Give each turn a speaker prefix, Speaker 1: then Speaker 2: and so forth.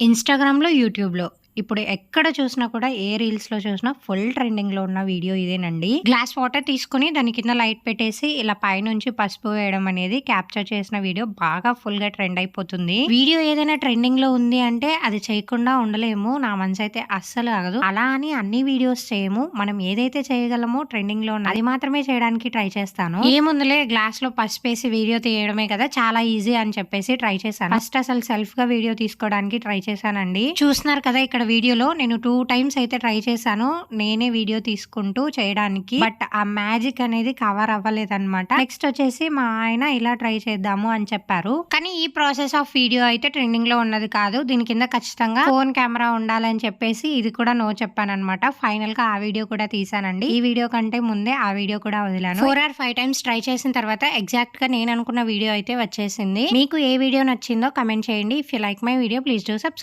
Speaker 1: ఇన్‌స్టాగ్రామ్‌లో, యూట్యూబ్‌లో ఇప్పుడు ఎక్కడ చూసినా కూడా ఏ రీల్స్‌లో చూసినా ఫుల్ ట్రెండింగ్‌లో ఉన్న వీడియో ఇదేనండి. గ్లాస్ వాటర్ తీసుకొని దాని కింద లైట్ పెట్టేసి ఇలా పైనుంచి పసుపు వేయడం అనేది క్యాప్చర్ చేసిన వీడియో బాగా ఫుల్‌గా ట్రెండ్ అయిపోతుంది. వీడియో ఏదైనా ట్రెండింగ్‌లో ఉంది అంటే అది చేయకుండా ఉండలేము. నా మనసు అయితే అస్సలు ఆగదు. అలా అని అన్ని వీడియోస్ చేయము. మనం ఏదైతే చేయగలమో ట్రెండింగ్‌లో ఉన్న అది మాత్రమే చేయడానికి ట్రై చేస్తాను. ఏముందిలే గ్లాస్‌లో పసుపేసి వీడియో తీయడమే కదా! చాలా ఈజీ అని చెప్పేసి ట్రై చేశాను. ఫస్ట్ అసలు సెల్ఫ్‌గా వీడియో తీసుకోవడానికి ట్రై చేశానండి. చూస్తున్నారు కదా ఇక్కడ వీడియోలో నేను టూ టైమ్స్ అయితే ట్రై చేశాను. నేనే వీడియో తీసుకుంటూ చేయడానికి. బట్ ఆ మ్యాజిక్ అనేది కవర్ అవ్వలేదన్నమాట. నెక్స్ట్ వచ్చేసి మా ఆయన ఇలా ట్రై చేద్దాము అని చెప్పారు. కానీ ఈ ప్రాసెస్ ఆఫ్ వీడియో అయితే ట్రెండింగ్‌లో ఉన్నది కాదు. దీని కింద ఖచ్చితంగా ఫోన్ కెమెరా ఉండాలని చెప్పేసి ఇది కూడా నో చెప్పానన్నమాట. ఫైనల్‌గా ఆ వీడియో కూడా తీసానండి ఈ వీడియో కంటే ముందే ఆ వీడియో కూడా వదిలాను. Four or five times try చేసిన తర్వాత ఎగ్జాక్ట్గా నేను అనుకున్న వీడియో అయితే వచ్చేసింది. మీకు ఏ వీడియో నచ్చిందో కమెంట్ చేయండి. If you like my video please do subscribe.